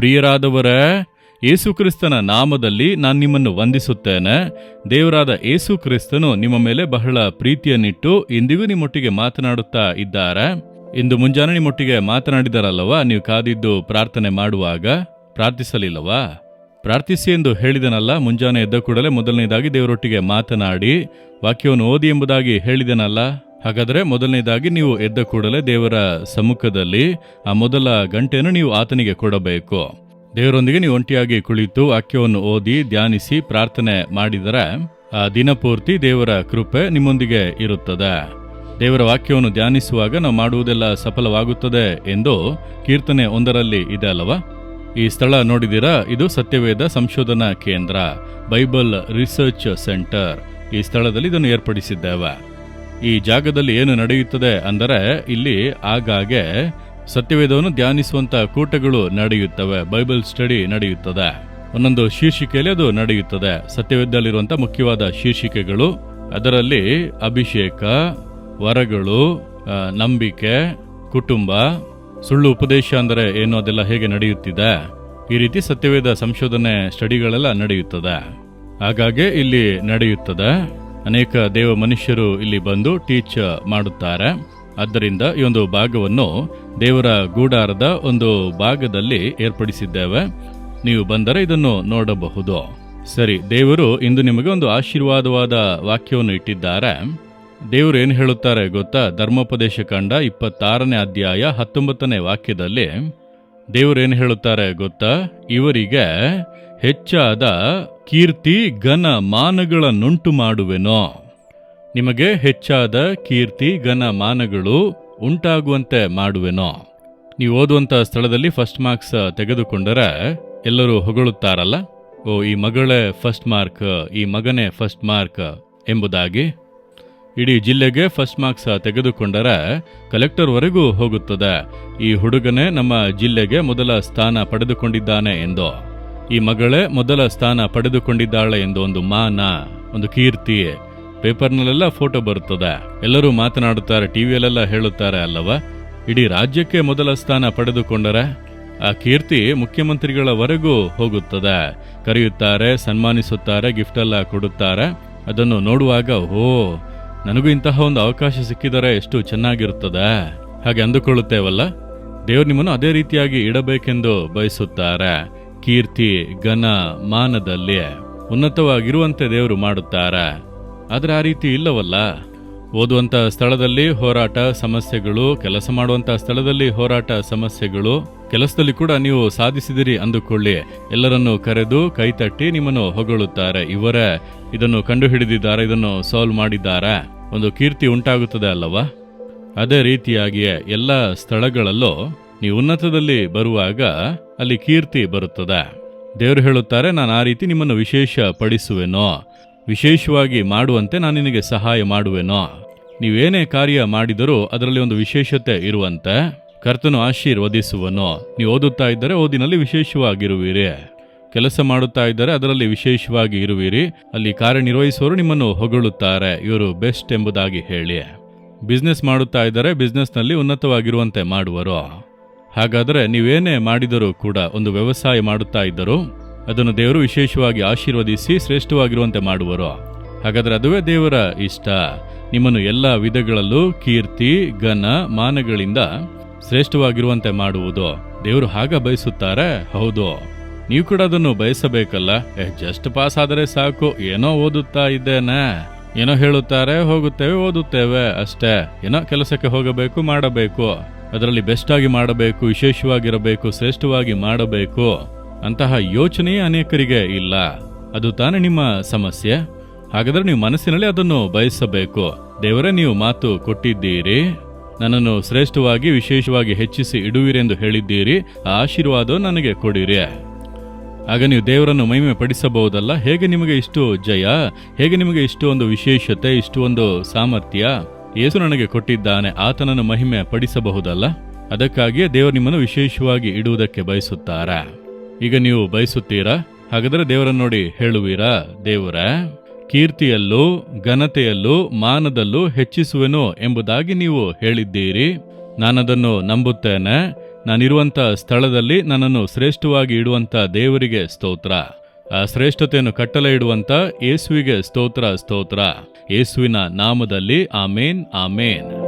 ಪ್ರಿಯರಾದವರೇ, ಯೇಸುಕ್ರಿಸ್ತನ ನಾಮದಲ್ಲಿ ನಾನು ನಿಮ್ಮನ್ನು ವಂದಿಸುತ್ತೇನೆ. ದೇವರಾದ ಯೇಸು ಕ್ರಿಸ್ತನು ನಿಮ್ಮ ಮೇಲೆ ಬಹಳ ಪ್ರೀತಿಯನ್ನಿಟ್ಟು ಇಂದಿಗೂ ನಿಮ್ಮೊಟ್ಟಿಗೆ ಮಾತನಾಡುತ್ತಾ ಇದ್ದಾರೆ. ಇಂದು ಮುಂಜಾನೆ ನಿಮ್ಮೊಟ್ಟಿಗೆ ಮಾತನಾಡಿದರಲ್ಲವಾ, ನೀವು ಕಾದಿದ್ದು ಪ್ರಾರ್ಥನೆ ಮಾಡುವಾಗ? ಪ್ರಾರ್ಥಿಸಲಿಲ್ಲವಾ? ಪ್ರಾರ್ಥಿಸಿ ಎಂದು ಹೇಳಿದನಲ್ಲ, ಮುಂಜಾನೆ ಎದ್ದ ಕೂಡಲೇ ಮೊದಲನೇದಾಗಿ ದೇವರೊಟ್ಟಿಗೆ ಮಾತನಾಡಿ, ವಾಕ್ಯವನ್ನು ಓದಿ ಎಂಬುದಾಗಿ ಹೇಳಿದನಲ್ಲ? ಹಾಗಾದರೆ ಮೊದಲನೇದಾಗಿ ನೀವು ಎದ್ದ ಕೂಡಲೇ ದೇವರ ಸಮ್ಮುಖದಲ್ಲಿ ಆ ಮೊದಲ ಗಂಟೆಯನ್ನು ನೀವು ಆತನಿಗೆ ಕೊಡಬೇಕು. ದೇವರೊಂದಿಗೆ ನೀವು ಒಂಟಿಯಾಗಿ ಕುಳಿತು ವಾಕ್ಯವನ್ನು ಓದಿ, ಧ್ಯಾನಿಸಿ, ಪ್ರಾರ್ಥನೆ ಮಾಡಿದರೆ ಆ ದಿನಪೂರ್ತಿ ದೇವರ ಕೃಪೆ ನಿಮ್ಮೊಂದಿಗೆ ಇರುತ್ತದೆ. ದೇವರ ವಾಕ್ಯವನ್ನು ಧ್ಯಾನಿಸುವಾಗ ನಾವು ಮಾಡುವುದೆಲ್ಲ ಸಫಲವಾಗುತ್ತದೆ ಎಂದು ಕೀರ್ತನೆ ಒಂದರಲ್ಲಿ ಇದೆ ಅಲ್ಲವಾ? ಈ ಸ್ಥಳ ನೋಡಿದಿರಾ ಇದು ಸತ್ಯವೇದ ಸಂಶೋಧನಾ ಕೇಂದ್ರ, ಬೈಬಲ್ ರಿಸರ್ಚ್ ಸೆಂಟರ್. ಈ ಸ್ಥಳದಲ್ಲಿ ಇದನ್ನು ಏರ್ಪಡಿಸಿದ್ದೇವೆ. ಈ ಜಾಗದಲ್ಲಿ ಏನು ನಡೆಯುತ್ತದೆ ಅಂದರೆ ಇಲ್ಲಿ ಆಗಾಗ್ಗೆ ಸತ್ಯವೇದವನ್ನು ಧ್ಯಾನಿಸುವಂತ ಕೂಟಗಳು ನಡೆಯುತ್ತವೆ. ಬೈಬಲ್ ಸ್ಟಡಿ ನಡೆಯುತ್ತದೆ. ಒಂದೊಂದು ಶೀರ್ಷಿಕೆಯಲ್ಲಿ ಅದು ನಡೆಯುತ್ತದೆ. ಸತ್ಯವೇದದಲ್ಲಿರುವಂತಹ ಮುಖ್ಯವಾದ ಶೀರ್ಷಿಕೆಗಳು, ಅದರಲ್ಲಿ ಅಭಿಷೇಕ, ವರಗಳು ನಂಬಿಕೆ, ಕುಟುಂಬ, ಸುಳ್ಳು ಉಪದೇಶ ಅಂದರೆ ಏನು ಅದೆಲ್ಲ ಹೇಗೆ ನಡೆಯುತ್ತಿದೆ? ಈ ರೀತಿ ಸತ್ಯವೇದ ಸಂಶೋಧನೆ ಸ್ಟಡಿಗಳೆಲ್ಲ ನಡೆಯುತ್ತದೆ. ಹಾಗಾಗಿ ಇಲ್ಲಿ ನಡೆಯುತ್ತದೆ. ಅನೇಕ ದೇವ ಮನುಷ್ಯರು ಇಲ್ಲಿ ಬಂದು ಟೀಚ್ ಮಾಡುತ್ತಾರೆ. ಆದ್ದರಿಂದ ಈ ಒಂದು ಭಾಗವನ್ನು ದೇವರ ಗೂಡಾರದ ಒಂದು ಭಾಗದಲ್ಲಿ ಏರ್ಪಡಿಸಿದ್ದೇವೆ. ನೀವು ಬಂದರೆ ಇದನ್ನು ನೋಡಬಹುದು. ಸರಿ, ದೇವರು ಇಂದು ನಿಮಗೆ ಒಂದು ಆಶೀರ್ವಾದವಾದ ವಾಕ್ಯವನ್ನು ಇಟ್ಟಿದ್ದಾರೆ. ದೇವರು ಏನು ಹೇಳುತ್ತಾರೆ ಗೊತ್ತಾ? ಧರ್ಮೋಪದೇಶ ಕಂಡ ಇಪ್ಪತ್ತಾರನೇ ಅಧ್ಯಾಯ ಹತ್ತೊಂಬತ್ತನೇ ವಾಕ್ಯದಲ್ಲಿ ದೇವರು ಏನು ಹೇಳುತ್ತಾರೆ ಗೊತ್ತಾ? ಇವರಿಗೆ ಹೆಚ್ಚಾದ ಕೀರ್ತಿ ಘನ ಮಾನಗಳನ್ನುಂಟು ಮಾಡುವೆನೋ? ನಿಮಗೆ ಹೆಚ್ಚಾದ ಕೀರ್ತಿ ಘನ ಮಾನಗಳು ಉಂಟಾಗುವಂತೆ ಮಾಡುವೆನೋ? ನೀವು ಓದುವಂಥ ಸ್ಥಳದಲ್ಲಿ ಫಸ್ಟ್ ಮಾರ್ಕ್ಸ್ ತೆಗೆದುಕೊಂಡರೆ ಎಲ್ಲರೂ ಹೊಗಳುತ್ತಾರಲ್ಲ? ಓ, ಈ ಮಗಳೇ ಫಸ್ಟ್ ಮಾರ್ಕ್ ಈ ಮಗನೇ ಫಸ್ಟ್ ಮಾರ್ಕ್ ಎಂಬುದಾಗಿ? ಇಡೀ ಜಿಲ್ಲೆಗೆ ಫಸ್ಟ್ ಮಾರ್ಕ್ಸ್ ತೆಗೆದುಕೊಂಡರೆ ಕಲೆಕ್ಟರ್ವರೆಗೂ ಹೋಗುತ್ತದೆ. ಈ ಹುಡುಗನೇ ನಮ್ಮ ಜಿಲ್ಲೆಗೆ ಮೊದಲ ಸ್ಥಾನ ಪಡೆದುಕೊಂಡಿದ್ದಾನೆ ಎಂದು? ಈ ಮಗಳೇ ಮೊದಲ ಸ್ಥಾನ ಪಡೆದುಕೊಂಡಿದ್ದಾಳೆ ಎಂದು ಒಂದು ಮಾನ, ಒಂದು ಕೀರ್ತಿ. ಪೇಪರ್ನಲ್ಲೆಲ್ಲ ಫೋಟೋ ಬರುತ್ತದೆ. ಎಲ್ಲರೂ ಮಾತನಾಡುತ್ತಾರೆ, ಟಿವಿಯಲ್ಲೆಲ್ಲ ಹೇಳುತ್ತಾರೆ ಅಲ್ಲವಾ? ಇಡೀ ರಾಜ್ಯಕ್ಕೆ ಮೊದಲ ಸ್ಥಾನ ಪಡೆದುಕೊಂಡರೆ ಆ ಕೀರ್ತಿ ಮುಖ್ಯಮಂತ್ರಿಗಳವರೆಗೂ ಹೋಗುತ್ತದೆ. ಕರೆಯುತ್ತಾರೆ, ಸನ್ಮಾನಿಸುತ್ತಾರೆ ಗಿಫ್ಟ್ ಎಲ್ಲ ಕೊಡುತ್ತಾರೆ. ಅದನ್ನು ನೋಡುವಾಗ ಓ ನನಗೂ ಇಂತಹ ಒಂದು ಅವಕಾಶ ಸಿಕ್ಕಿದರೆ ಎಷ್ಟು ಚೆನ್ನಾಗಿರುತ್ತದೆ. ಹಾಗೆ ಅಂದುಕೊಳ್ಳುತ್ತೇವಲ್ಲ? ದೇವರು ನಿಮ್ಮನ್ನು ಅದೇ ರೀತಿಯಾಗಿ ಇಡಬೇಕೆಂದು ಬಯಸುತ್ತಾರೆ. ಕೀರ್ತಿ, ಘನ, ಮಾನದಲ್ಲಿ ಉನ್ನತವಾಗಿರುವಂತೆ ದೇವರು ಮಾಡುತ್ತಾರೆ. ಆದರೆ ಆ ರೀತಿ ಇಲ್ಲವಲ್ಲ? ಓದುವಂತ ಸ್ಥಳದಲ್ಲಿ ಹೋರಾಟ ಸಮಸ್ಯೆಗಳು, ಕೆಲಸ ಮಾಡುವಂತ ಸ್ಥಳದಲ್ಲಿ ಹೋರಾಟ ಸಮಸ್ಯೆಗಳು, ಕೆಲಸದಲ್ಲಿ ಕೂಡ ನೀವು ಸಾಧಿಸಿದಿರಿ ಅಂದುಕೊಳ್ಳಿ. ಎಲ್ಲರನ್ನು ಕರೆದು ಕೈತಟ್ಟಿ ನಿಮ್ಮನ್ನು ಹೊಗಳುತ್ತಾರೆ. ಇವರೇ ಇದನ್ನು ಕಂಡುಹಿಡಿದಿದ್ದಾರೆ, ಇದನ್ನು ಸಾಲ್ವ್ ಮಾಡಿದ್ದಾರೆ? ಒಂದು ಕೀರ್ತಿ ಉಂಟಾಗುತ್ತದೆ ಅಲ್ಲವಾ? ಅದೇ ರೀತಿಯಾಗಿಯೇ ಎಲ್ಲ ಸ್ಥಳಗಳಲ್ಲೂ ನೀವು ಉನ್ನತದಲ್ಲಿ ಬರುವಾಗ ಅಲ್ಲಿ ಕೀರ್ತಿ ಬರುತ್ತದೆ. ದೇವರು ಹೇಳುತ್ತಾರೆ, ನಾನು ಆ ರೀತಿ ನಿಮ್ಮನ್ನು ವಿಶೇಷ ಪಡಿಸುವೆನೋ ವಿಶೇಷವಾಗಿ ಮಾಡುವಂತೆ ನಾನು ನಿನಗೆ ಸಹಾಯ ಮಾಡುವೆನೋ? ನೀವೇನೇ ಕಾರ್ಯ ಮಾಡಿದರೂ ಅದರಲ್ಲಿ ಒಂದು ವಿಶೇಷತೆ ಇರುವಂತೆ. ಕರ್ತನು ಆಶೀರ್ವದಿಸುವನು? ನೀವು ಓದುತ್ತಾ ಇದ್ದರೆ ಓದಿನಲ್ಲಿ ವಿಶೇಷವಾಗಿರುವಿರಿ. ಕೆಲಸ ಮಾಡುತ್ತಾ ಇದ್ದರೆ ಅದರಲ್ಲಿ ವಿಶೇಷವಾಗಿ ಇರುವಿರಿ. ಅಲ್ಲಿ ಕಾರ್ಯನಿರ್ವಹಿಸುವವರು ನಿಮ್ಮನ್ನು ಹೊಗಳುತ್ತಾರೆ. ಇವರು ಬೆಸ್ಟ್ ಎಂಬುದಾಗಿ ಹೇಳಿ. ಬಿಸ್ನೆಸ್ ಮಾಡುತ್ತಾ ಇದ್ದರೆ ಬಿಸ್ನೆಸ್ನಲ್ಲಿ ಉನ್ನತವಾಗಿರುವಂತೆ ಮಾಡುವರು. ಹಾಗಾದರೆ ನೀವೇನೇ ಮಾಡಿದರೂ ಕೂಡ ಒಂದು ವ್ಯವಸಾಯ ಮಾಡುತ್ತಾ ಇದ್ದರೂ ಅದನ್ನು ದೇವರು ವಿಶೇಷವಾಗಿ ಆಶೀರ್ವದಿಸಿ ಶ್ರೇಷ್ಠವಾಗಿರುವಂತೆ ಮಾಡುವರು? ಹಾಗಾದರೆ ಅದುವೇ ದೇವರ ಇಷ್ಟ. ನಿಮ್ಮನ್ನು ಎಲ್ಲ ವಿಧಗಳಲ್ಲೂ ಕೀರ್ತಿ, ಘನ, ಮಾನಗಳಿಂದ ಶ್ರೇಷ್ಠವಾಗಿರುವಂತೆ ಮಾಡುವುದು. ದೇವರು ಹಾಗ ಬಯಸುತ್ತಾರೆ, ಹೌದು. ನೀವು ಕೂಡ ಅದನ್ನು ಬಯಸಬೇಕಲ್ಲ? ಜಸ್ಟ್ ಪಾಸ್ ಆದರೆ ಸಾಕು. ಏನೋ ಓದುತ್ತಾ ಇದ್ದೇನೆ. ಏನೋ ಹೇಳುತ್ತಾರೆ, ಹೋಗುತ್ತೇವೆ, ಓದುತ್ತೇವೆ ಅಷ್ಟೇ. ಏನೋ ಕೆಲಸಕ್ಕೆ ಹೋಗಬೇಕು, ಮಾಡಬೇಕು. ಅದರಲ್ಲಿ ಬೆಸ್ಟಾಗಿ ಮಾಡಬೇಕು, ವಿಶೇಷವಾಗಿರಬೇಕು, ಶ್ರೇಷ್ಠವಾಗಿ ಮಾಡಬೇಕು ಅಂತಹ ಯೋಚನೆಯೇ ಅನೇಕರಿಗೆ ಇಲ್ಲ. ಅದು ತಾನೇ ನಿಮ್ಮ ಸಮಸ್ಯೆ. ಹಾಗಾದರೆ ನೀವು ಮನಸ್ಸಿನಲ್ಲಿ ಅದನ್ನು ಬಯಸಬೇಕು. ದೇವರೇ, ನೀವು ಮಾತು ಕೊಟ್ಟಿದ್ದೀರಿ. ನನ್ನನ್ನು ಶ್ರೇಷ್ಠವಾಗಿ, ವಿಶೇಷವಾಗಿ ಹೆಚ್ಚಿಸಿ ಇಡುವಿರೆಂದು ಹೇಳಿದ್ದೀರಿ. ಆ ಆಶೀರ್ವಾದ ನನಗೆ ಕೊಡಿರಿ. ಆಗ ನೀವು ದೇವರನ್ನು ಮಹಿಮೆ ಪಡಿಸಬಹುದಲ್ಲ ಹೇಗೆ ನಿಮಗೆ ಇಷ್ಟು ಜಯ? ಹೇಗೆ ನಿಮಗೆ ಇಷ್ಟು ಒಂದು ವಿಶೇಷತೆ ಇಷ್ಟು ಒಂದು ಸಾಮರ್ಥ್ಯ? ಯೇಸು ನನಗೆ ಕೊಟ್ಟಿದ್ದಾನೆ, ಆತನನ್ನು ಮಹಿಮೆ ಪಡಿಸಬಹುದಲ್ಲ ಅದಕ್ಕಾಗಿಯೇ ದೇವರು ನಿಮ್ಮನ್ನು ವಿಶೇಷವಾಗಿ ಇಡುವುದಕ್ಕೆ ಬಯಸುತ್ತಾರೆ. ಈಗ ನೀವು ಬಯಸುತ್ತೀರಾ? ಹಾಗಾದರೆ ದೇವರನ್ನು ನೋಡಿ ಹೇಳುವಿರಾ? ದೇವರ, ಕೀರ್ತಿಯಲ್ಲೂ, ಘನತೆಯಲ್ಲೂ, ಮಾನದಲ್ಲೂ ಹೆಚ್ಚಿಸುವೆನು ಎಂಬುದಾಗಿ ನೀವು ಹೇಳಿದ್ದೀರಿ. ನಾನದನ್ನು ನಂಬುತ್ತೇನೆ. ನಾನಿರುವಂಥ ಸ್ಥಳದಲ್ಲಿ ನನ್ನನ್ನು ಶ್ರೇಷ್ಠವಾಗಿ ಇಡುವಂಥ ದೇವರಿಗೆ ಸ್ತೋತ್ರ. ಆ ಶ್ರೇಷ್ಠತೆಯನ್ನು ಕಟ್ಟಲ ಇಡುವಂಥ ಯೇಸುವಿಗೆ ಸ್ತೋತ್ರ ಸ್ತೋತ್ರ. ಯೇಸುವಿನ ನಾಮದಲ್ಲಿ ಆಮೇನ್ ಆಮೇನ್.